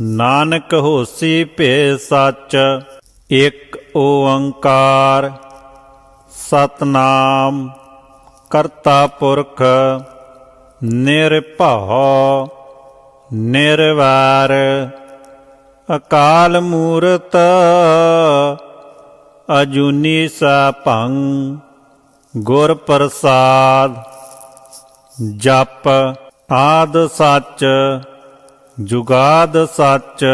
ਨਾਨਕ ਹੋਸੀ ਭੇ ਸੱਚ, ਇਕ ਓੰਕਾਰ। ਸਤਨਾਮ ਕਰਤਾ ਪੁਰਖ, ਨਿਰਭਉ, ਨਿਰਵੈਰ। ਅਕਾਲ ਮੂਰਤ, ਅਜੂਨੀ ਸੈਭੰ, ਗੁਰ ਪ੍ਰਸਾਦ। ਜਪ ਆਦ ਸੱਚ ਜੁਗਾਦ ਸੱਚ